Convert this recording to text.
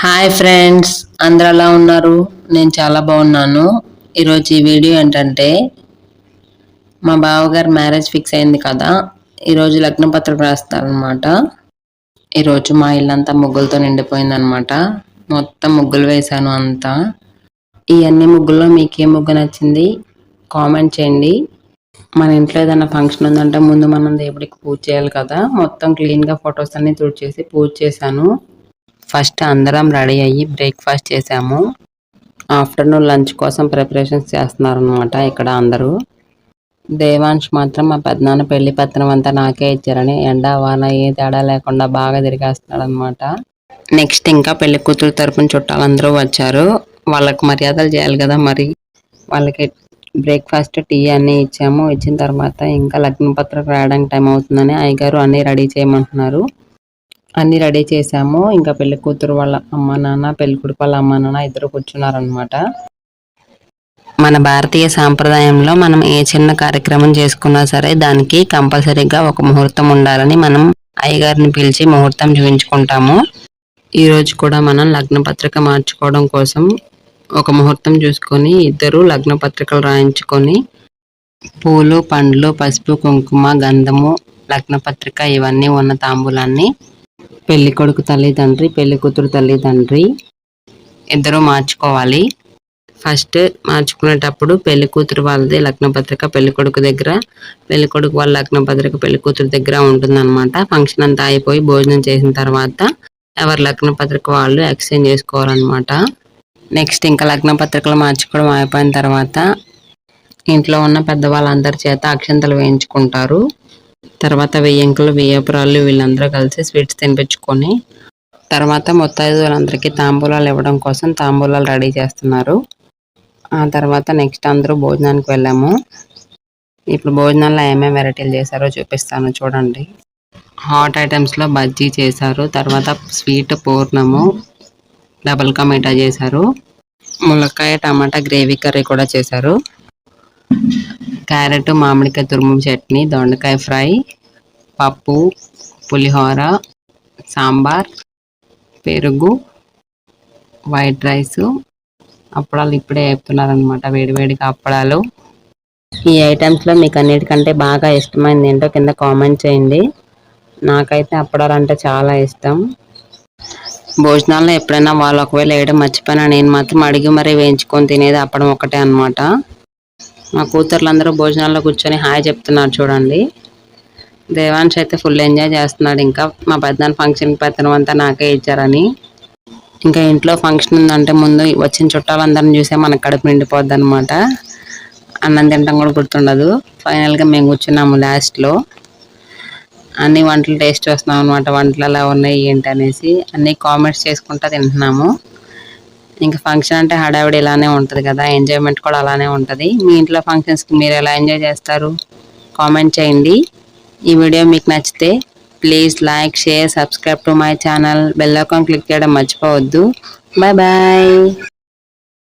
Hi friends అందరు ఎలా ఉన్నారు? నేను చాలా బాగున్నాను. ఈరోజు ఈ వీడియో ఏంటంటే మా బావగారు మ్యారేజ్ ఫిక్స్ అయింది కదా ఈరోజు లగ్నపత్రిక రాస్తారనమాట ఈరోజు మా ఇల్లంతా ముగ్గులతో నిండిపోయిందనమాట మొత్తం ముగ్గులు వేశాను అంతా. ఈ అన్ని ముగ్గుల్లో మీకు ఏ ముగ్గు నచ్చింది. కామెంట్ చేయండి. మన ఇంట్లో ఏదైనా ఫంక్షన్ ఉందంటే ముందు మనం దేవుడికి పూజ చేయాలి కదా. మొత్తం క్లీన్గా ఫొటోస్ అన్ని తుడిచేసి పూజ చేశాను. ఫస్ట్ అందరం రెడీ అయ్యి బ్రేక్ఫాస్ట్ చేసాము. ఆఫ్టర్నూన్ లంచ్ కోసం ప్రిపరేషన్స్ చేస్తున్నారు అనమాట ఇక్కడ అందరూ. దేవాంష్ మాత్రం మా పెద్దనాన్న పెళ్ళి పత్రం అంతా నాకే ఇచ్చారని ఎండ వాన ఏ తేడా లేకుండా బాగా తిరిగేస్తున్నాడనమాట నెక్స్ట్ ఇంకా పెళ్ళి కూతురు తరపున చుట్టాలందరూ వచ్చారు. వాళ్ళకి మర్యాదలు చేయాలి కదా మరి. వాళ్ళకి బ్రేక్ఫాస్ట్ టీ అన్నీ ఇచ్చాము. ఇచ్చిన తర్వాత ఇంకా లగ్న పత్రం రాయడానికి టైం అవుతుందని అయ్యగారు అన్నీ రెడీ చేయమంటున్నారు. అన్నీ రెడీ చేసాము. ఇంకా పెళ్ళి కూతురు వాళ్ళ అమ్మ నాన్న పెళ్ళికొడుకు వాళ్ళ అమ్మ నాన్న ఇద్దరు కూర్చున్నారనమాట మన భారతీయ సాంప్రదాయంలో మనం ఏ చిన్న కార్యక్రమం చేసుకున్నా సరే దానికి కంపల్సరీగా ఒక ముహూర్తం ఉండాలని మనం అయ్యగారిని పిలిచి ముహూర్తం చూపించుకుంటాము. ఈరోజు కూడా మనం లగ్న పత్రిక మార్చుకోవడం కోసం ఒక ముహూర్తం చూసుకొని ఇద్దరు లగ్న పత్రికలు రాయించుకొని పూలు పండ్లు పసుపు కుంకుమ గంధము లగ్న పత్రిక ఇవన్నీ ఉన్న తాంబూలాన్ని పెళ్ళి కొడుకు తల్లిదండ్రి పెళ్ళి కూతురు తల్లిదండ్రి ఇద్దరు మార్చుకోవాలి. ఫస్ట్ మార్చుకునేటప్పుడు పెళ్ళి కూతురు వాళ్ళది లగ్నపత్రిక పెళ్ళి కొడుకు దగ్గర. పెళ్ళి కొడుకు వాళ్ళ లగ్నపత్రిక పెళ్ళి కూతురు దగ్గర ఉంటుందన్నమాట. ఫంక్షన్ అంతా అయిపోయి భోజనం చేసిన తర్వాత ఎవరి లగ్న పత్రిక వాళ్ళు ఎక్స్చేంజ్ చేసుకోవాలన్నమాట. నెక్స్ట్ ఇంకా లగ్న పత్రికలు మార్చుకోవడం అయిపోయిన తర్వాత ఇంట్లో ఉన్న పెద్దవాళ్ళందరి చేత అక్షంతలు వేయించుకుంటారు. తర్వాత వెయ్యంకులు వెయ్యపురాళ్ళు వీళ్ళందరూ కలిసి స్వీట్స్ తినిపించుకొని తర్వాత ముత్తైదులందరికీ తాంబూలాలు ఇవ్వడం కోసం తాంబూలాలు రెడీ చేస్తున్నారు. ఆ తర్వాత నెక్స్ట్ అందరూ భోజనానికి వెళ్ళాము. ఇప్పుడు భోజనాల్లో ఏమేమి వెరైటీలు చేశారో చూపిస్తాను చూడండి. హాట్ ఐటమ్స్లో బజ్జీ చేశారు తర్వాత స్వీట్ పూర్ణము డబల్ కా మీఠా చేశారు ములక్కాయ టమాటా గ్రేవీ కర్రీ కూడా చేశారు. క్యారెట్ మామిడికాయ తురుము చట్నీ దొండకాయ ఫ్రై పప్పు పులిహోర సాంబార్ పెరుగు వైట్ రైస్. అప్పడాలు ఇప్పుడే వేపుతున్నారనమాట వేడివేడిగా అప్పడాలు. ఈ ఐటమ్స్లో మీకు అన్నిటికంటే బాగా ఇష్టమైంది ఏంటో కింద కామెంట్ చేయండి. నాకైతే అప్పడాలు అంటే చాలా ఇష్టం. భోజనాల్లో ఎప్పుడైనా వాళ్ళు ఒకవేళ వేయడం మర్చిపోయినా నేను మాత్రం అడిగి మరీ వేయించుకొని తినేది అప్పడం ఒకటే అనమాట మా కూతుర్లందరూ భోజనాల్లో కూర్చొని హాయ్ చెప్తున్నారు చూడండి. దేవాన్ష్ అయితే ఫుల్ ఎంజాయ్ చేస్తున్నాడు. ఇంకా మా పెద్దనాన్న ఫంక్షన్ పెత్తనం అంతా నాకే ఇచ్చారని. ఇంకా ఇంట్లో ఫంక్షన్ ఉందంటే ముందు వచ్చిన చుట్టాలందరిని చూసే మనకు కడుపు నిండిపోద్ది అనమాట అన్నం తినడం కూడా గుర్తుండదు. ఫైనల్గా మేము కూర్చున్నాము లాస్ట్లో. అన్ని వంటలు టేస్ట్ చేస్తున్నాం అనమాట వంటలు ఎలా ఉన్నాయి ఏంటి అనేసి అన్ని కామెంట్స్ చేసుకుంటా తింటున్నాము. ఇంకా ఫంక్షన్ అంటే హడావిడి ఇలానే ఉంటుంది కదా ఎంజాయ్మెంట్ కూడా అలానే ఉంటుంది. మీ ఇంట్లో ఫంక్షన్స్కి మీరు ఎలా ఎంజాయ్ చేస్తారు? కామెంట్ చేయండి. ఈ వీడియో మీకు నచ్చితే please like share subscribe to my channel bell icon click చేయడం మర్చిపోవద్దు. Bye bye